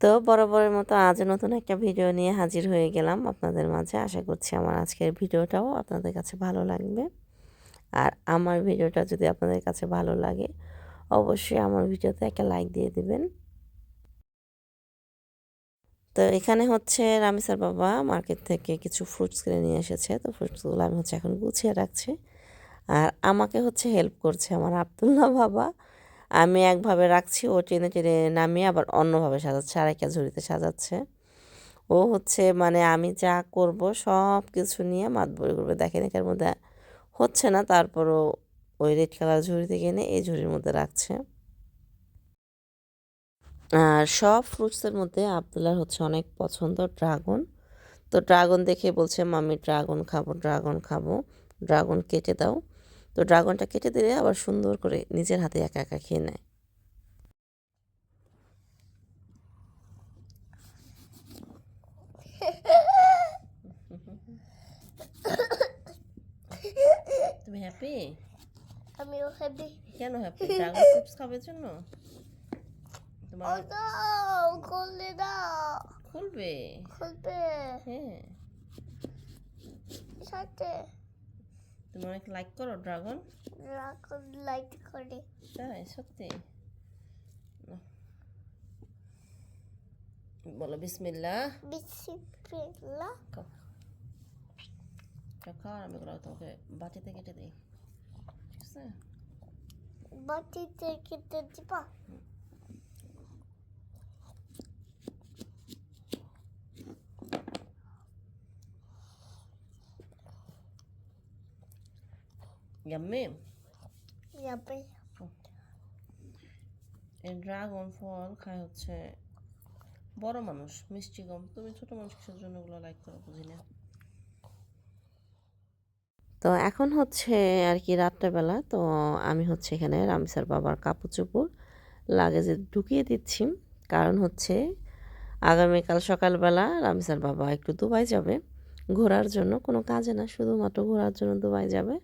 তো বরাবরের মতো আজ নতুন একটা ভিডিও নিয়ে হাজির হয়ে গেলাম আপনাদের মাঝে। আশা করছি আমার আজকের ভিডিওটাও আপনাদের কাছে ভালো লাগবে। আর আমার ভিডিওটা যদি আপনাদের কাছে ভালো লাগে, অবশ্যই আমার ভিডিওতে একটা লাইক দিয়ে দিবেন। তো এখানে হচ্ছে রামিসার বাবা মার্কেট থেকে কিছু ফ্রুটস কিনে নিয়ে এসেছে। তো ফ্রুটসগুলো আমি হচ্ছে এখন গুছিয়ে রাখছি। আর আমাকে হচ্ছে হেল্প করছে আমার আবদুল্লাহ বাবা। আমি একভাবে রাখছি, ও টেনে টেনে নামিয়ে আবার অন্যভাবে সাজাচ্ছে, আরেকটা ঝুড়িতে সাজাচ্ছে। ও হচ্ছে মানে আমি যা করব সব কিছু নিয়ে মাত মাতবরি করবে। দেখেন এটার মধ্যে হচ্ছে না তারপরও ওই রেড কালার ঝুড়ি থেকে এনে এই ঝুড়ির মধ্যে রাখছে। আর সব ফ্রুটসের মধ্যে আবদুল্লার হচ্ছে অনেক পছন্দ ড্রাগন। তো ড্রাগন দেখে বলছে মামি ড্রাগন খাব ড্রাগন খাব, ড্রাগন কেটে দাও। তো ড্রাগনটা কেটে দিলে আবার সুন্দর করে নিজের হাতে একা একা খেয়ে নেয়। তুমি হ্যাপি আমিও হ্যাপি কেন হ্যাপি ড্রাগন চিপস খাবার জন্য? তোমার খুললে না। খুলবে? খুলবে। হ্যাঁ। সাথে। তুমি অনেক লাইক করো ড্রাগন লাইট করে। তাই? সত্যি? বলো বিসমিল্লাহ। বিসিপ্রিল্লা খাও। আমি এগুলো তোমাকে বাটিতে কেটে দিই। ঠিক আছে? বাটিতে কেটে দিবা? ইয়াম্মি যাবে এই ড্রাগন ফল খায় হচ্ছে বড় মানুষ মিষ্টি কম তুমি ছোট মানুষ কিসের জন্য ওগুলো লাইক করো বুঝি না? তো এখন হচ্ছে আর কি রাত্রেবেলা তো আমি হচ্ছে এখানে রামসার বাবার কাপড় চোপড় লাগেজে ঢুকিয়ে দিচ্ছি। কারণ হচ্ছে আগামীকাল সকালবেলা রামসার বাবা একটু দুবাই যাবে। ঘোরার জন্য কোনো কাজে না শুধুমাত্র ঘোরার জন্য দুবাই যাবে।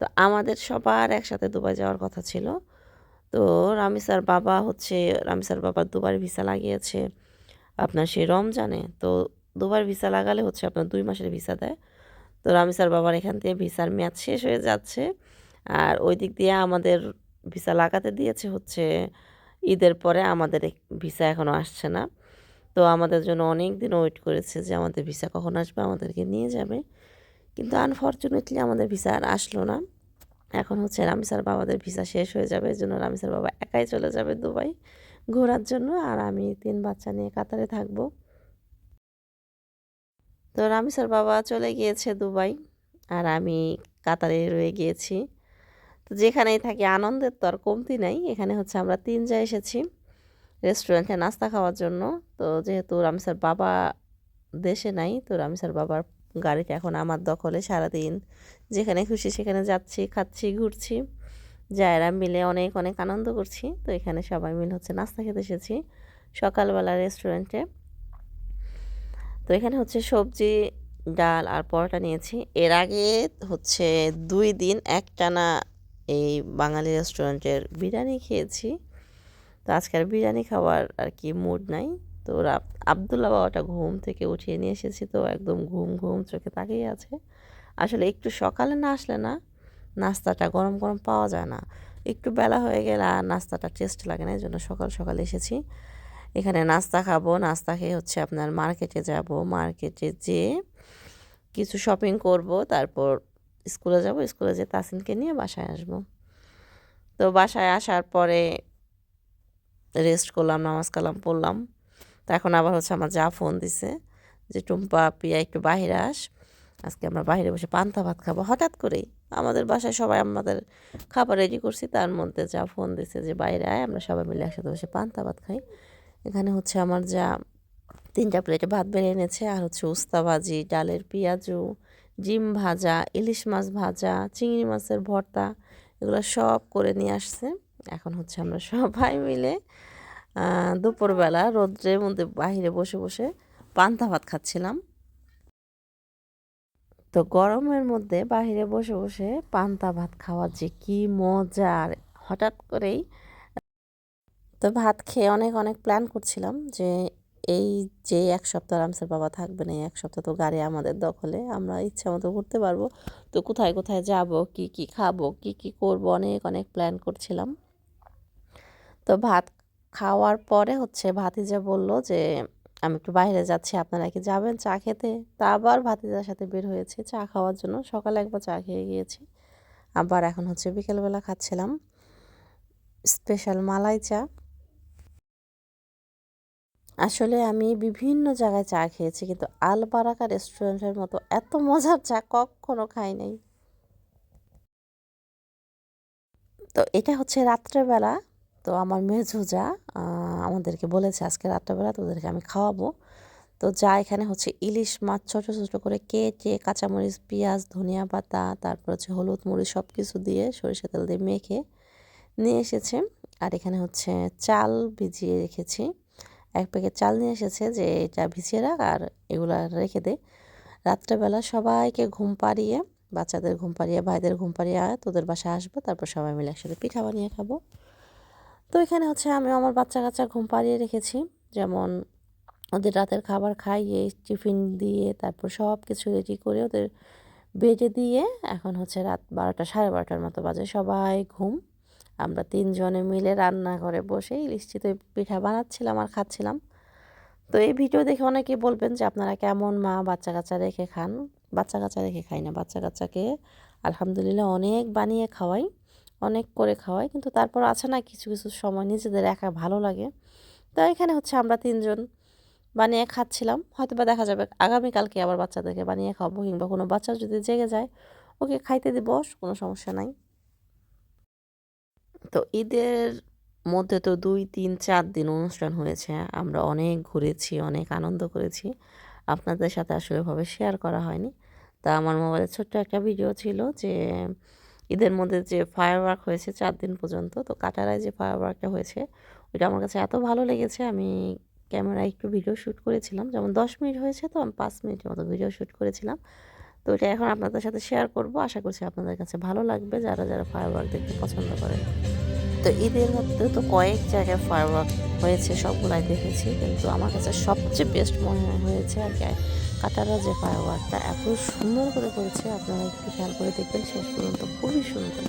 তো আমাদের সবার একসাথে দুবাই যাওয়ার কথা ছিল। তো রামিসার বাবা হচ্ছে রামিসার বাবার দুবার ভিসা লাগিয়েছে আপনার সেই রমজানে। তো দুবার ভিসা লাগালে হচ্ছে আপনার দুই মাসের ভিসা দেয়। তো রামিসার বাবার এখান থেকে ভিসার মেয়াদ শেষ হয়ে যাচ্ছে। আর ওই দিক দিয়ে আমাদের ভিসা লাগাতে দিয়েছে হচ্ছে, ঈদের পরে আমাদের ভিসা এখনও আসছে না। তো আমাদের জন্য অনেক দিন ওয়েট করেছে যে আমাদের ভিসা কখন আসবে, আমাদেরকে নিয়ে যাবে। কিন্তু আনফর্চুনেটলি আমাদের ভিসা আর আসলো না। এখন হচ্ছে রামিসার বাবাদের ভিসা শেষ হয়ে যাবে এই জন্য রামিসার বাবা একাই চলে যাবে দুবাই ঘোরার জন্য আর আমি তিন বাচ্চা নিয়ে কাতারে থাকব। তো রামিসার বাবা চলে গিয়েছে দুবাই আর আমি কাতারে রয়ে গিয়েছি। তো যেখানেই থাকি আনন্দের তো আর কমতি নাই, এখানে হচ্ছে আমরা তিন যা এসেছি রেস্টুরেন্টে নাস্তা খাওয়ার জন্য। তো যেহেতু রামিসার বাবা দেশে নাই, তো রামিসার বাবার গাড়িটা এখন আমার দখলে সারাদিন। যেখানে খুশি সেখানে যাচ্ছি, খাচ্ছি, ঘুরছি। যায়রা মিলে অনেক অনেক আনন্দ করছি। তো এখানে সবাই মিলে হচ্ছে নাস্তা খেতে এসেছি সকালবেলা রেস্টুরেন্টে তো এখানে হচ্ছে সবজি, ডাল আর পরোটা নিয়েছি। এর আগে হচ্ছে দুই দিন একটানা এই বাঙালি রেস্টুরেন্টের বিরিয়ানি খেয়েছি। তো আজকাল বিরিয়ানি খাওয়ার আর কি মুড নাই। তো আবদুল্লা বাবাটা ঘুম থেকে উঠিয়ে নিয়ে এসেছি তো একদম ঘুম ঘুম চোখে তাকিয়ে আছে। আসলে একটু সকালে না আসলে না, নাস্তাটা গরম গরম পাওয়া যায় না। একটু বেলা হয়ে গেলে আর নাস্তাটা টেস্ট লাগে না এই জন্য সকাল সকাল এসেছি। এখানে নাস্তা খাব, নাস্তা খেয়ে হচ্ছে আপনার মার্কেটে যাব। মার্কেটে যেয়ে কিছু শপিং করব, তারপর স্কুলে যাব স্কুলে যেয়ে তাসিনকে নিয়ে বাসায় আসব। তো বাসায় আসার পরে রেস্ট করলাম, নামাজ কালাম পড়লাম। তো এখন আবার হচ্ছে আমার যা ফোন দিছে যে, টুম্পা পিয়া একটু বাইরে আস। আজকে আমরা বাইরে বসে পান্তা ভাত খাব। হঠাৎ করেই আমাদের বাসায় সবাই আমাদের খাবার রেডি করছি। তার মধ্যে যা ফোন দিছে যে, বাইরে আয়, আমরা সবাই মিলে একসাথে বসে পান্তা ভাত খাই। এখানে হচ্ছে আমার যা তিনটা প্লেটে ভাত বেড়ে এনেছে। আর হচ্ছে উস্তা ভাজি, ডালের পেঁয়াজু, ডিম ভাজা, ইলিশ মাছ ভাজা, চিংড়ি মাছের ভর্তা, এগুলো সব করে নিয়ে আসছে। এখন হচ্ছে আমরা সবাই মিলে দুপুরবেলা রোদ্রের মধ্যে বাইরে বসে বসে পান্তা ভাত খাচ্ছিলাম। তো গরমের মধ্যে বাইরে বসে বসে পান্তা ভাত খাওয়ার যে কি মজা, আর হঠাৎ করেই তো ভাত খেয়ে অনেক অনেক প্ল্যান করছিলাম যে এই যে এক সপ্তাহ রামসের বাবা থাকবে না এক সপ্তাহ তো গাড়ি আমাদের দখলে, আমরা ইচ্ছা মতো ঘুরতে পারব। তো কোথায় কোথায় যাব, কি কি খাব, কি কি করব, অনেক অনেক প্ল্যান করছিলাম। তো ভাত খাওয়ার পরে হচ্ছে ভাতিজা বলল যে, আমি একটু বাইরে যাচ্ছি, আপনারা কি যাবেন চা খেতে? তা আবার ভাতিজার সাথে বের হয়েছে, চা খাওয়ার জন্য। সকালে একবার চা খেয়ে গিয়েছি। আবার এখন হচ্ছে বিকেলবেলা খাচ্ছিলাম। স্পেশাল মালাই চা। আসলে আমি বিভিন্ন জায়গায় চা খেয়েছি, কিন্তু আলবারাকা রেস্টুরেন্টের মতো এত মজার চা কখনো খাই নাই। তো এটা হচ্ছে রাত্রেবেলা। তো আমার মেজুজা আমাদেরকে বলেছে আজকে রাত্রেবেলা তোদেরকে আমি খাওয়াবো। তো যা এখানে হচ্ছে ইলিশ মাছ, ছোটো ছোটো করে কেটে কাঁচামরিচ, পেঁয়াজ, ধনিয়া পাতা, তারপর হচ্ছে হলুদ মরিচ সব কিছু দিয়ে সরিষা তেল দিয়ে মেখে নিয়ে এসেছে। আর এখানে হচ্ছে চাল ভিজিয়ে রেখেছি। এক প্যাকেট চাল নিয়ে এসেছে যে এটা ভিজিয়ে রাখ আর এগুলো রেখে দে। রাত্রেবেলা সবাইকে ঘুম পাড়িয়ে, বাচ্চাদের ঘুম পাড়িয়ে, ভাইদের ঘুম পাড়িয়ে তোদের বাসায় আসব, তারপর সবাই মিলে একসাথে পিঠা বানিয়ে খাব। তো এখানে হচ্ছে আমি আমার বাচ্চা কাচ্চা ঘুম পাড়িয়ে রেখেছি। যেমন ওদের রাতের খাবার খাইয়ে, টিফিন দিয়ে, তারপর সব কিছু রেডি করে ওদের বেডে দিয়ে এখন হচ্ছে রাত বারোটা, সাড়ে বারোটার মতো বাজে, সবাই ঘুম। আমরা তিনজনে মিলে রান্নাঘরে বসে ইলিশ চিতই পিঠা বানাচ্ছিলাম আর খাচ্ছিলাম। তো এই ভিডিও দেখে অনেকে বলবেন যে আপনারা কেমন মা বাচ্চা কাচ্চা রেখে খান? বাচ্চা কাচ্চা রেখে খাই না বাচ্চা কাচ্চাকে আলহামদুলিল্লাহ অনেক বানিয়ে খাওয়াই। অনেক করে খাওয়াই। কিন্তু তারপর আছে না কিছু কিছু সময় নিজেদের একা ভালো লাগে। তো এখানে হচ্ছে আমরা তিনজন বানিয়ে খাচ্ছিলাম। হয়তো বা দেখা যাবে আগামীকালকে আবার বাচ্চাদেরকে বানিয়ে খাওয়াবো কিংবা কোনো বাচ্চা যদি জেগে যায়, ওকে খাইতে দিব, কোনো সমস্যা নাই। তো ঈদের মধ্যে তো দুই, তিন, চার দিন অনুষ্ঠান হয়েছে। আমরা অনেক ঘুরেছি, অনেক আনন্দ করেছি। আপনাদের সাথে আসলে ভাবে শেয়ার করা হয়নি। তা আমার মোবাইলে ছোট্ট একটা ভিডিও ছিল যে ঈদের মধ্যে যে ফায়ার ওয়ার্ক হয়েছে চার দিন পর্যন্ত, তো কাটারায় যে ফায়ার ওয়ার্কটা হয়েছে, ওইটা আমার কাছে এত ভালো লেগেছে, আমি ক্যামেরায় একটু ভিডিও শ্যুট করেছিলাম, যেমন দশ মিনিট হয়েছে তো আমি পাঁচ মিনিটের মতো ভিডিও শ্যুট করেছিলাম, তো ওইটা এখন আপনাদের সাথে শেয়ার করব, আশা করছি আপনাদের কাছে ভালো লাগবে, যারা যারা ফায়ার ওয়ার্ক দেখতে পছন্দ করেন। তো ঈদের মধ্যে তো কয়েক জায়গায় ফায়ার ওয়ার্ক হয়েছে, সবগুলাই দেখেছি, কিন্তু আমার কাছে সবচেয়ে বেস্ট মনে হয়েছে আর কি কাটারা যে ফায়ার ওয়ার্কটা এত সুন্দর করে করেছে, আপনারা একটু খেয়াল করে দেখবেন, শেষ পর্যন্ত খুবই সুন্দর।